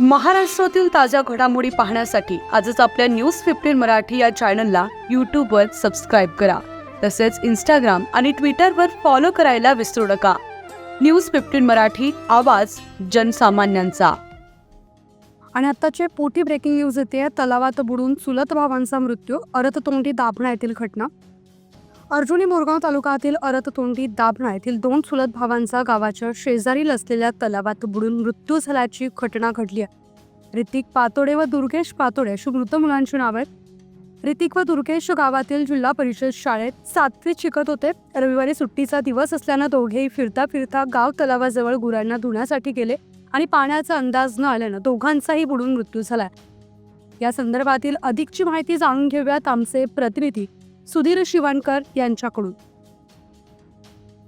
महाराष्ट्रातील ताज्या घडामोडी पाहण्यासाठी आजच आपल्या न्यूज फिफ्टीन मराठी या चॅनलला यूट्यूबवर सबस्क्राईब करा. तसेच इंस्टाग्राम आणि ट्विटरवर फॉलो करायला विसरू नका. न्यूज फिफ्टीन मराठी आवाज जनसामान्यांचा. आणि आत्ताचे पोटी ब्रेकिंग न्यूज येते. तलावात बुडून चुलत भावांचा मृत्यू अरततोंडी दाभणा येथील घटना. अर्जुनी मोरगाव तालुक्यातील अरततोंडी दाभणा येथील दोन चुलत भावांचा गावाच्या शेजारील असलेल्या तलावात बुडून मृत्यू झाल्याची घटना घडली आहे. ऋतिक पातोडे व दुर्गेश पातोडे अशी मृत मुलांची नाव आहेत. ऋतिक व दुर्गेश गावातील जिल्हा परिषद शाळेत सातवीत शिकत होते. रविवारी सुट्टीचा दिवस असल्यानं दोघेही फिरता फिरता गाव तलावाजवळ गुरांना धुण्यासाठी गेले आणि पाण्याचा अंदाज न आल्यानं दोघांचाही बुडून मृत्यू झाला या संदर्भातील अधिकची माहिती जाणून घेऊयात आमचे प्रतिनिधी सुधीर शिवणकर यांच्याकडून.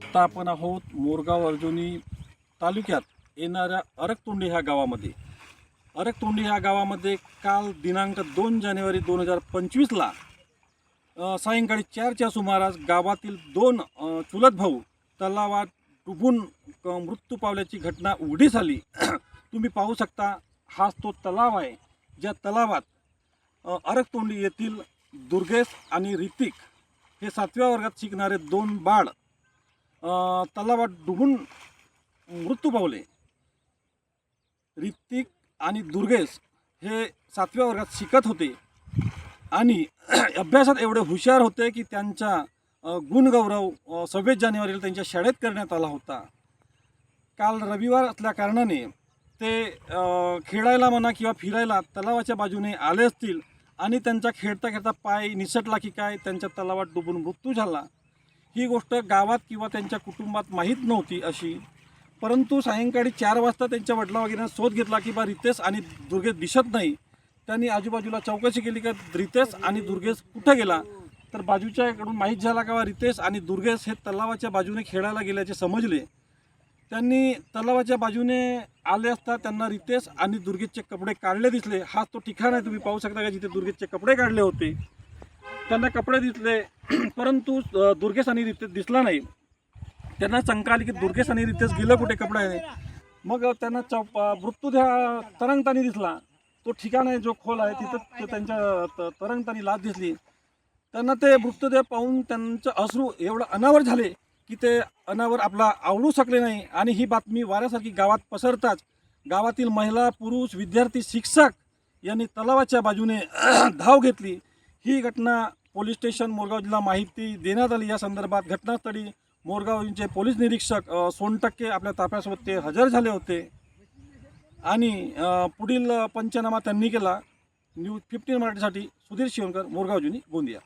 आता आपण आहोत मोरगाव अर्जुनी तालुक्यात येणाऱ्या अरकतोंडी ह्या गावामध्ये. अरकतोंडी ह्या गावामध्ये काल दिनांक दोन जानेवारी दोन हजार पंचवीसला सायंकाळी चारच्या सुमारास गावातील दोन चुलत भाऊ तलावात डुबून मृत्यू पावल्याची घटना उघडीस आली. तुम्ही पाहू शकता हाच तो तलाव आहे ज्या तलावात अरकतोंडी येथील दुर्गेश आणि ऋतिक हे सातव्या वर्गात शिकणारे दोन बाळ तलावात डुबून मृत्यू पावले. ऋतिक आणि दुर्गेश हे सातव्या वर्गात शिकत होते आणि अभ्यासात एवढे हुशार होते की त्यांचा गुणगौरव सव्वीस जानेवारीला त्यांच्या शाळेत करण्यात आला होता. काल रविवार असल्या कारणाने ते खेळायला म्हणा किंवा फिरायला तलावाच्या बाजूने आले असतील आणि त्यांचा खेळता खेळता पाय निसटला की काय त्यांच्या तलावात डुबून मृत्यू झाला. ही गोष्ट गावात किंवा त्यांच्या कुटुंबात माहीत नव्हती अशी. परंतु सायंकाळी चार वाजता त्यांच्या वडिला वगैरे शोध घेतला की बा रितेश आणि दुर्गेश दिसत नाही. त्यांनी आजूबाजूला चौकशी केली का रितेश आणि दुर्गेश कुठं गेला? तर बाजूच्याकडून माहीत झाला का बा रितेश आणि दुर्गेश हे तलावाच्या बाजूने खेळायला गेल्याचे समजले. त्यांनी तलावाच्या बाजूने आले असता त्यांना रितेश आणि दुर्गेशचे कपडे काढले दिसले. हाच तो ठिकाण आहे तुम्ही पाहू शकता का जिथे दुर्गेशचे कपडे काढले होते. त्यांना कपडे दिसले परंतु दुर्गेश आणि रितेश दिसला नाही. त्यांना शंका आली की दुर्गेश आणि रितेश गेलं कुठे कपडे आहे मग त्यांना चौप मृत्यूद्या तरंगतानी दिसला. तो ठिकाण आहे जो खोल आहे तिथं ते त्यांच्या त- तरंगतानी लाच दिसली. त्यांना ते मृतदेह पाहून त्यांचं अश्रू एवढं अनावर झाले. की ते अनावर आपला आवडू शकले नाही. आणि ही बातमी वाऱ्यासारखी गावात पसरताच गावातील महिला पुरुष विद्यार्थी शिक्षक यांनी तलावाच्या बाजूने धाव घेतली. ही घटना पोलीस स्टेशन मोरगाव जिल्हा माहिती देण्यात आली. या संदर्भात घटनास्थळी मोरगावचे पोलीस निरीक्षक सोनटक्के आपल्या ताफ्यासोबत ते हजर झाले होते. आणि पुढील पंचनामा त्यांनी केला. न्यूज फिफ्टीन मराठीसाठी सुधीर शिवणकर मोरगाव जुनी गोंदिया.